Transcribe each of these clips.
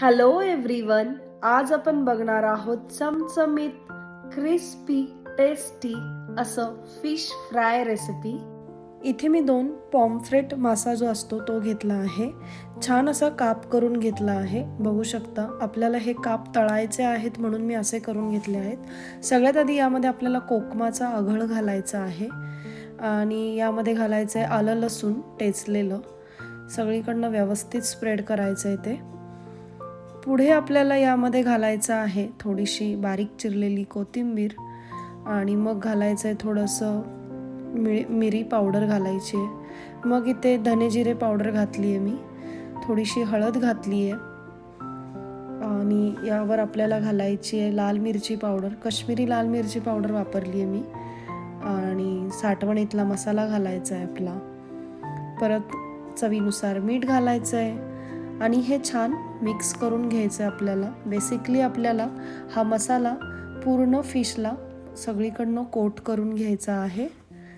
Hello everyone आज आपण बघणार आहोत चमचमीत क्रिस्पी टेस्टी असं फिश फ्राय रेसिपी इथे मी दोन पॉम्फ्रेट मासा जो असतो तो घेतला आहे. छान असा काप करून घेतला आहे. बघू शकता आपल्याला हे काप तळायचे आहेत म्हणून मी असे करून घेतले आहेत. सगळ्यात आधी यामध्ये आपल्याला कोकमाचा आघळ घालायचा आहे. आणि यामध्ये घालायचं आहे आलं लसूण टेचलेलं. सगळीकडनं व्यवस्थित स्प्रेड करायचं आहे ते. पुढे आपल्याला यामध्ये घालायचं आहे थोडीशी बारीक चिरलेली कोथिंबीर आणि मग घालायचं आहे थोडंसं मि मिरी पावडर घालायची आहे. मग इथे धने जिरे पावडर घातली आहे मी. थोडीशी हळद घातली आहे आणि यावर आपल्याला घालायची आहे लाल मिरची पावडर. कश्मीरी लाल मिरची पावडर वापरली आहे मी. आणि साठवणीतला मसाला घालायचा आहे आपला. परत चवीनुसार मीठ घालायचं आहे आणि हे छान मिक्स करून घ्यायचं आहे आपल्याला. बेसिकली आपल्याला हा मसाला पूर्ण फिशला सगळीकडनं कोट करून घ्यायचा आहे.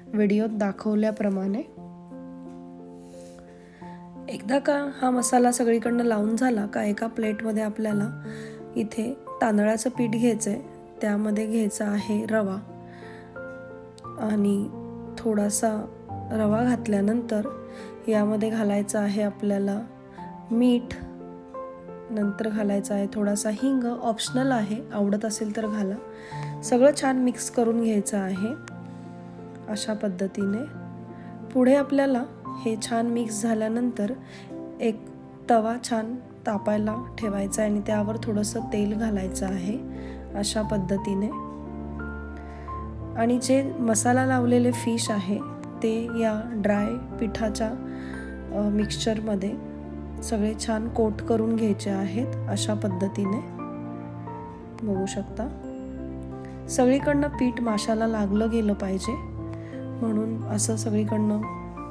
व्हिडिओत दाखवल्याप्रमाणे. एकदा का हा मसाला सगळीकडनं लावून झाला का एका प्लेटमध्ये आपल्याला इथे तांदळाचं पीठ घ्यायचं आहे त्यामध्ये घ्यायचा आहे रवा. आणि थोडासा रवा घातल्यानंतर यामध्ये घालायचं आहे आपल्याला मीठ नंतर घालायचं आहे. थोडासा हिंग ऑप्शनल आहे. आवडत असेल तर घाला. सगळं छान मिक्स करून घ्यायचं आहे. अशा पद्धतीने. पुढे आपल्याला हे छान मिक्स झाल्यानंतर एक तवा छान तापायला ठेवायचा आहे आणि त्यावर थोडंसं तेल घालायचं आहे. अशा पद्धतीने. आणि जे मसाला लावलेले फिश आहे ते या ड्राय पिठाच्या मिक्सचरमध्ये सगळे छान कोट करून घ्यायचे आहेत अशा पद्धतीने. बघू शकता. सगळीकडनं पीठ माशाला लागलं गेलं पाहिजे. म्हणून असं सगळीकडनं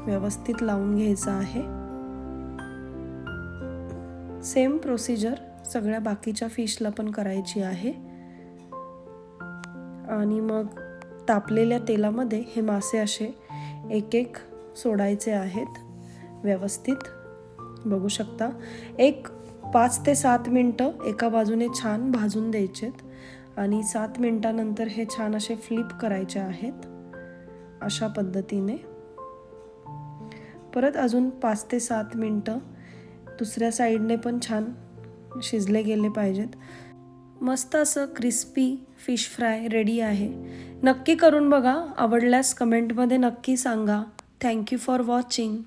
व्यवस्थित लावून घ्यायचं आहे. सेम प्रोसिजर सगळ्या बाकीच्या फिशला पण करायची आहे. आणि मग तापलेल्या तेलामध्ये हे मासे असे एक एक सोडायचे आहेत व्यवस्थित. बघू शकता. एक पाच ते सात मिनटं एका बाजूने छान भाजून द्यायचेत आणि सात मिनटानंतर हे छान असे फ्लिप करायचे आहेत अशा पद्धतीने. परत अजून पाच ते सात मिनटं दुसऱ्या साईडने पण छान शिजले गेले पाहिजेत. मस्त असं क्रिस्पी फिश फ्राय रेडी आहे. नक्की करून बघा. आवडल्यास कमेंटमध्ये नक्की सांगा. Thank you for watching